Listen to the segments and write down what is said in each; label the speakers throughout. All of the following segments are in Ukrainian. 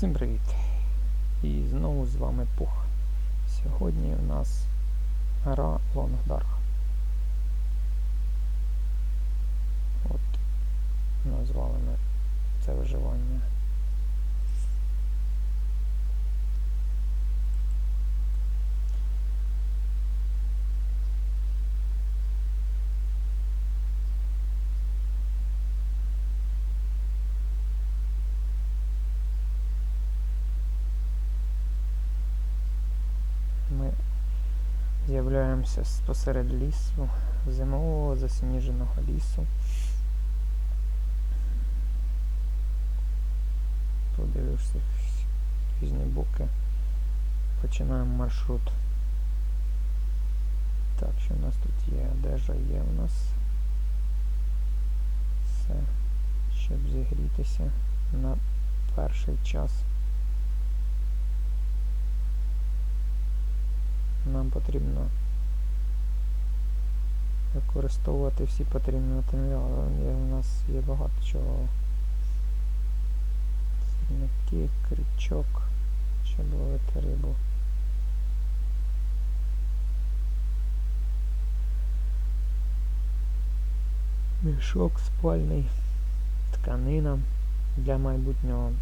Speaker 1: Всім привіт! І знову з вами Пух. Сьогодні у нас гра Лонгдарх. От назвали ми це виживання. Ми з'являємося посеред лісу, зимового засніженого лісу. Подивився в різні боки. Починаємо маршрут. Так, що у нас тут є? Одежа є у нас. Все, щоб зігрітися на перший час. Нам потрібно використовувати всі потрібні матеріали. У нас є багато чого. Сірники, крючок, щоб ловити рибу. Мішок спальний, тканина для майбутнього,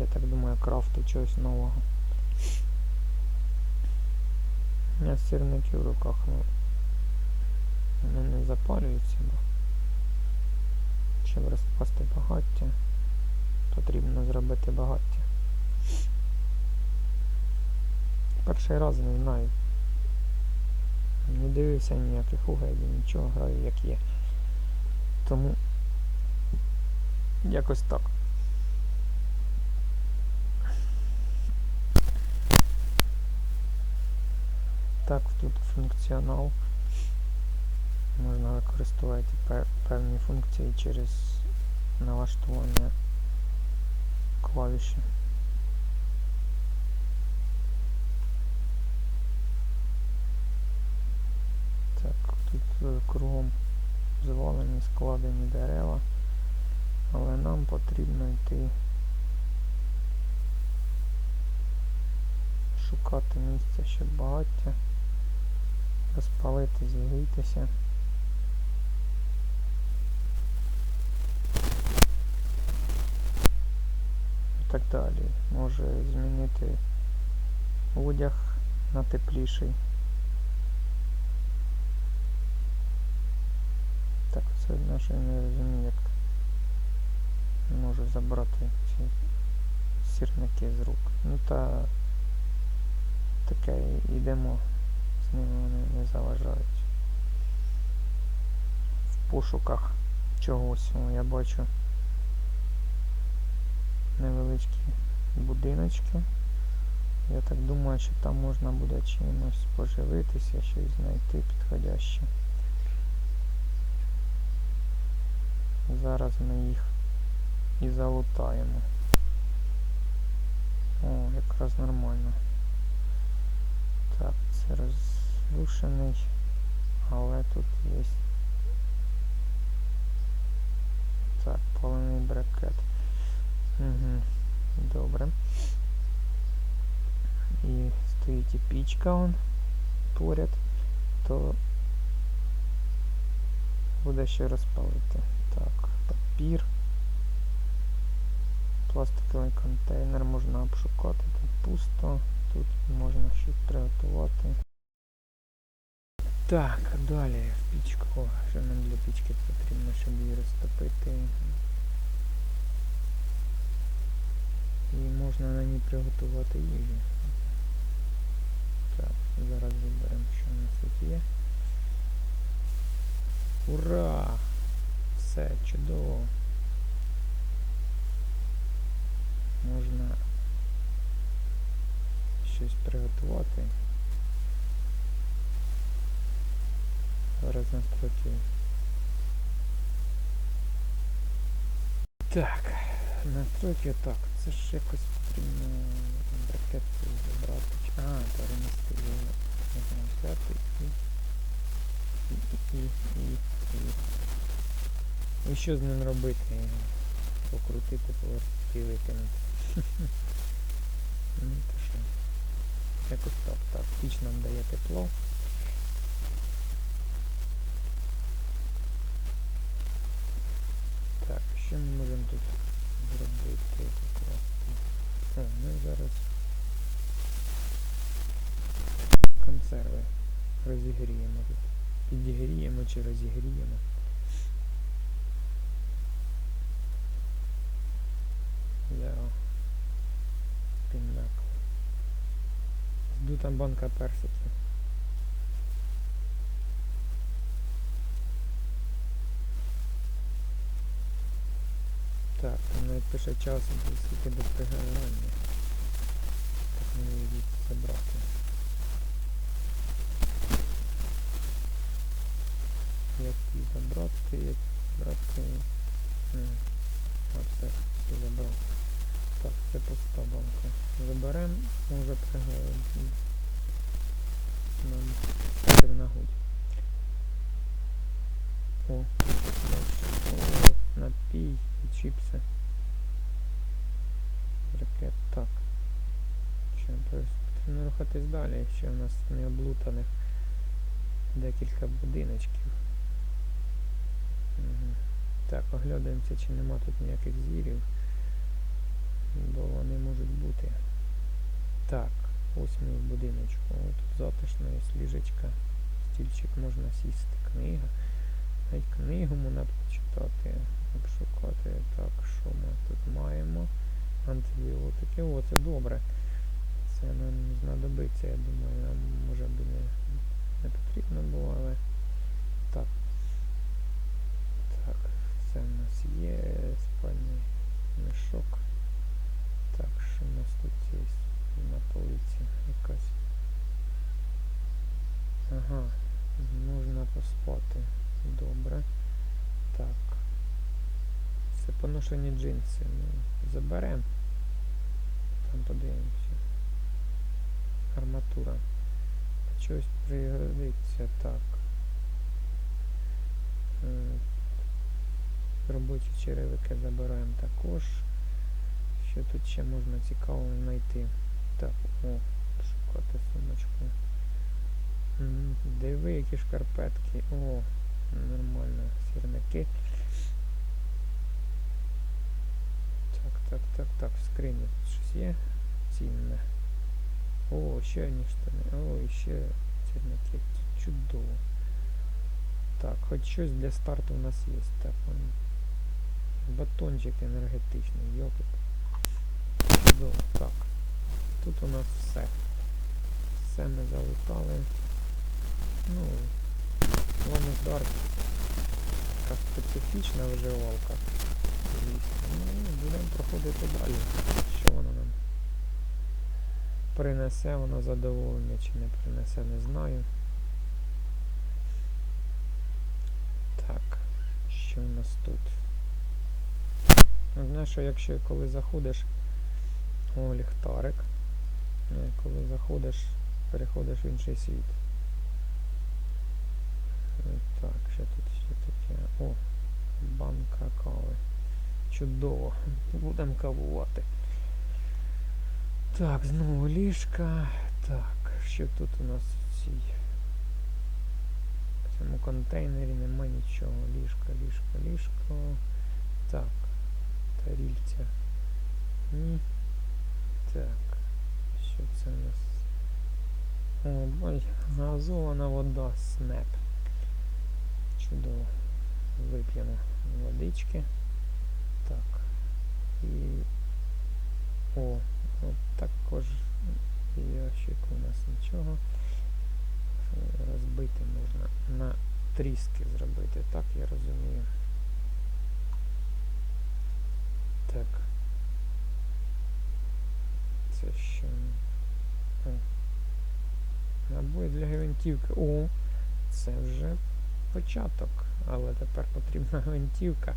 Speaker 1: я так думаю, крафту чогось нового. У мене сирники в руках, ну вони не запалюються, бо щоб розпасти багаття, потрібно зробити багаття. Перший раз не знаю. Не дивився ніяких угедів, нічого граю як є. Тому якось так. Так, тут функціонал. Можна використовувати певні функції через налаштування клавіші. Так, тут е, кругом звалені, складені дерева, але нам потрібно йти шукати місце, щоб багаття розпалити, зігрітися. І так далі. Може змінити одяг на тепліший. Так, це наше не розумію, як можу забрати ці сірники з рук. Ну та таке йдемо, з ними вони не заважають. В пошуках чогось я бачу невеличкі будиночки. Я так думаю, що там можна буде чимось поживитися, щось знайти підходяще. Зараз ми їх і залутаємо. О, якраз нормально. Так, це розрушений, але тут є. добре. І стоїть і пічка он поряд, то буде ще розпалити. Так, папір. Пластиковий контейнер можна обшукати, тут пусто. Тут можна щось приготувати. Так, далі в пічку. О, що нам для пічки потрібно, щоб її розтопити. І можна на ній приготувати їжу. Так, зараз виберемо, що у нас тут є. Ура! Все, чудово. Можна щось приготувати. Зараз настройки. Так, настройки так. Це ж якось потрібно бракет забрати. А, перенести його можна взяти і і, і, і, і, і. Що з ним робити? Покрутити, викинути. Ну, то що? Якось так, так. Піч нам дає тепло. Так, що ми можемо тут зробити? Покласти. ну ми зараз консерви розігріємо тут. Підігріємо чи розігріємо. для піннаку. Жду там банка персиків. Так, там навіть пише час, скільки до приготування. Так мені її забрати. Як її забрати, як брати. Все, все забрав. Так, це пуста банка. Заберемо, може пригодити. Нам стати в нагоді. О, о, напій і чіпси. Ракет, так. Ще потрібно рухатись далі, ще в нас не облутаних декілька будиночків. Угу. Так, оглядаємося, чи нема тут ніяких звірів. Бо вони можуть бути. Так, ось ми в будиночку. О, тут затишна є ліжечка. Стільчик можна сісти. Книга. Навіть книгу можна почитати, обшукати. Так, що ми тут маємо? Антибіотики. О, це добре. Це нам знадобиться, я думаю, нам може би не, не потрібно було, але так. Так, це в нас є спальний мішок. Так, що у нас тут є на полиці якась. Ага, можна поспати. Добре. Так. Це поношені джинси. Ну, заберемо. Там подивимося. Арматура. Щось пригодиться. Так. Е, Робочі черевики забираємо також. Що тут ще можна цікаво знайти? Так, о, шукати сумочку. Диви, які шкарпетки. О, нормально, сірники. Так, так, так, в скрині тут щось є цінне. О, ще одні штани. О, і ще сірники. Чудово. Так, хоч щось для старту у нас є. Так, он. Батончик енергетичний, йопик. Чудово. Так. Тут у нас все. Все ми залутали. Ну, Ломус Дарк. Така специфічна виживалка. Звісно. Ну, будемо проходити далі. Що воно нам принесе, воно задоволення чи не принесе, не знаю. Так, що у нас тут? Знаєш, що якщо коли заходиш о, ліхтарик, е, коли заходиш, переходиш в інший світ. Е, Так, що тут ще таке? О, банка кави. Чудово. Будемо кавувати. Так, знову ліжка. Так, що тут у нас в цій? В цьому контейнері нема нічого. Ліжко, ліжко, ліжко. Так, тарільця. Ні. Так. Що це у нас? О, бай, газована вода, снеп. Чудово. Вип'ємо водички. Так. І... О, от також ящик у нас нічого. Розбити можна на тріски зробити, так я розумію. Так. Це що? О. Набої для гвинтівки. О, це вже початок, але тепер потрібна гвинтівка.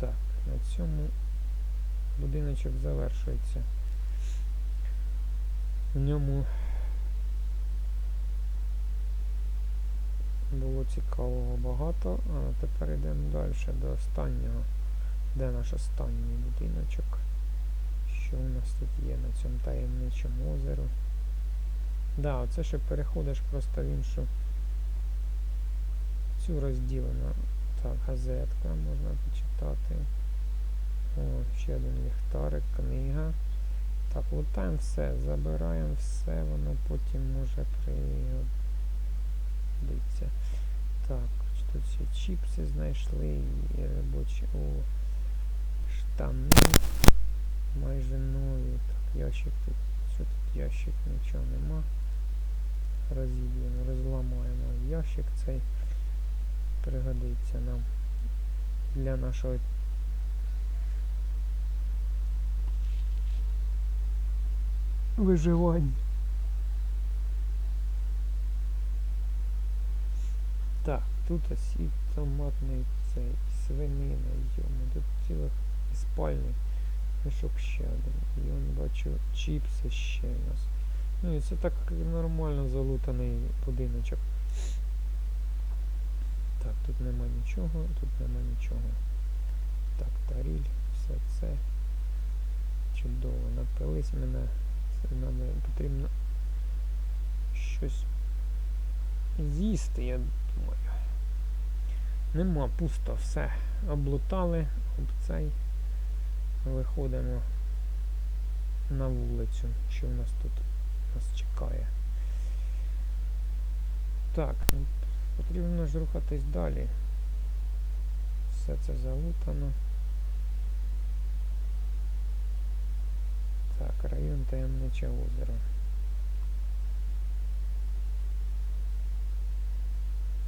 Speaker 1: Так, цьому будиночок завершується. В ньому було цікавого багато. А тепер йдемо далі до останнього. Де наш останній будиночок? Що у нас тут є на цьому таємничому озеру? Да, оце ще переходиш просто в іншу цю розділено. Так, газетка можна почитати. Ще один ліхтарик, книга. Так, лутаємо все, забираємо все, воно потім може пригодиться. Так, тут ще чіпси знайшли і робочі. О, штани майже нові. Так, ящик тут. Що тут ящик? Нічого нема. Розіб'ємо, розламаємо ящик цей. Пригодиться нам для нашого виживання. Так, тут ось і томатний цей, і свинина, йому, тут цілих і спальний мішок ще один. І он бачу чіпси ще у нас. Ну і це так нормально залутаний будиночок. Так, тут нема нічого, тут нема нічого. Так, таріль, все це. Чудово, напились мене. Надо, потрібно щось з'їсти, я думаю. Нема, пусто, все. Облутали, об цей. Виходимо на вулицю. Що в нас тут нас чекає? Так, потрібно ж рухатись далі. Все це залутано. Так, район таємниче озеро.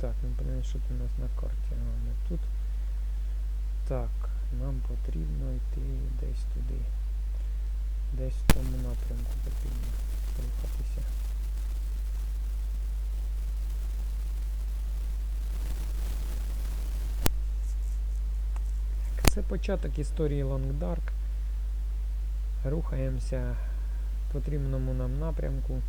Speaker 1: Так, ну подивимось, що тут у нас на карті. А, ми тут. Так, нам потрібно йти десь туди. Десь в тому напрямку потрібно рухатися. Це початок історії Dark. Рухаємося в потрібному нам напрямку.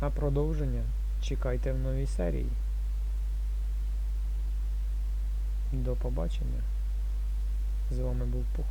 Speaker 1: А продовження чекайте в новій серії. До побачення. З вами був Пух.